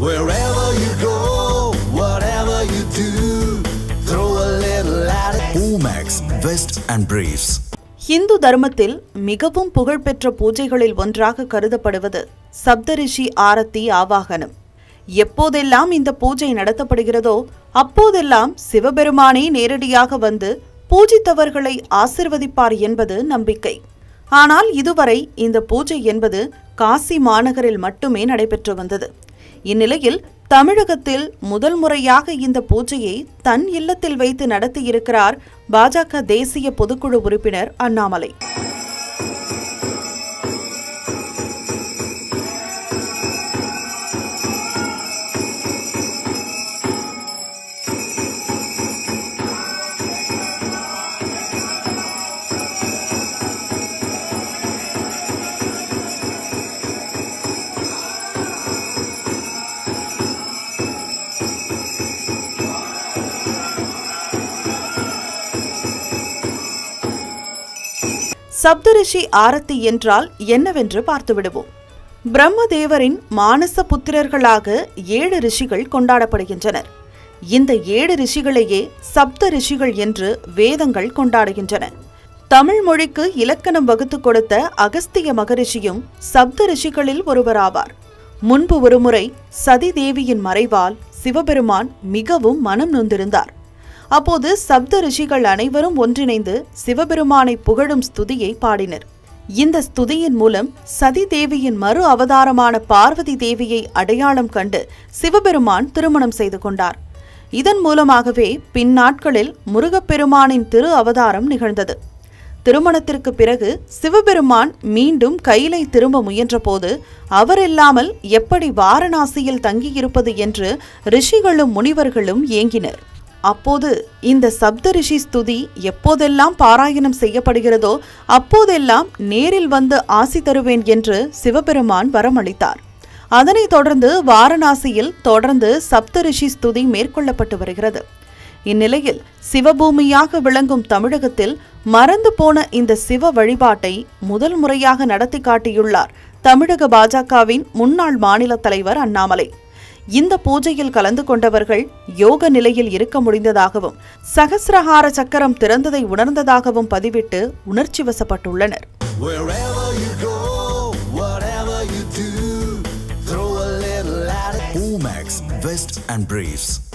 Wherever you go, whatever you do, throw a little attitude. Omax, Vest and Briefs. Hindu தர்மத்தில் மிகவும் புகழ்பெற்ற பூஜைகளில் ஒன்றாக கருதப்படுவது சப்தரிஷி ஆரத்தி ஆவாகனம் எப்போதெல்லாம் இந்த பூஜை நடத்தப்படுகிறதோ அப்போதெல்லாம் சிவபெருமானே நேரடியாக வந்து பூஜித்தவர்களை ஆசிர்வதிப்பார் என்பது நம்பிக்கை ஆனால் இதுவரை இந்த பூஜை என்பது காசி மாநகரில் மட்டுமே நடைபெற்று வந்தது இந்நிலையில் தமிழகத்தில் முதல் முறையாக இந்த பூஜையை தன் இல்லத்தில் வைத்து நடத்தியிருக்கிறார் பாஜக தேசிய பொதுக்குழு உறுப்பினர் அண்ணாமலை. சப்தரிஷி ஆரத்தி என்றால் என்னவென்று பார்த்துவிடுவோம். பிரம்மதேவரின் மானச புத்திரர்களாக ஏழு ரிஷிகள் கொண்டாடப்படுகின்றனர். இந்த ஏழு ரிஷிகளையே சப்த ரிஷிகள் என்று வேதங்கள் கொண்டாடுகின்றன. தமிழ் மொழிக்கு இலக்கணம் வகுத்து கொடுத்த அகஸ்திய மகரிஷியும் சப்த ரிஷிகளில் ஒருவராவார். முன்பு ஒருமுறை சதி தேவியின் மறைவால் சிவபெருமான் மிகவும் மனம் நொந்திருந்தார். அப்போது சப்த ரிஷிகள் அனைவரும் ஒன்றிணைந்து சிவபெருமானை புகழும் ஸ்துதியை பாடினர். இந்த ஸ்துதியின் மூலம் சதி தேவியின் மறு அவதாரமான பார்வதி தேவியை அடையாளம் கண்டு சிவபெருமான் திருமணம் செய்து கொண்டார். இதன் மூலமாகவே பின்னாட்களில் முருகப்பெருமானின் திரு அவதாரம் நிகழ்ந்தது. திருமணத்திற்கு பிறகு சிவபெருமான் மீண்டும் கையிலை திரும்ப முயன்றபோது அவரில்லாமல் எப்படி வாரணாசியில் தங்கியிருப்பது என்று ரிஷிகளும் முனிவர்களும் ஏங்கினர். அப்போது இந்த சப்தரிஷி ஸ்துதி எப்போதெல்லாம் பாராயணம் செய்யப்படுகிறதோ அப்போதெல்லாம் நேரில் வந்து ஆசி தருவேன் என்று சிவபெருமான் வரமளித்தார். அதனைத் தொடர்ந்து வாரணாசியில் தொடர்ந்து சப்தரிஷி ஸ்துதி மேற்கொள்ளப்பட்டு வருகிறது. இந்நிலையில் சிவபூமியாக விளங்கும் தமிழகத்தில் மறந்து போன இந்த சிவ வழிபாட்டை முதல் முறையாக நடத்தி காட்டியுள்ளார் தமிழக பாஜகவின் முன்னாள் மாநில தலைவர் அண்ணாமலை. இந்த பூஜையில் கலந்து கொண்டவர்கள் யோக நிலையில் இருக்க முடிந்ததாகவும் சகசிரஹார சக்கரம் திறந்ததை உணர்ந்ததாகவும் பதிவிட்டு உணர்ச்சி வசப்பட்டுள்ளனர். Omax, Vest and Briefs.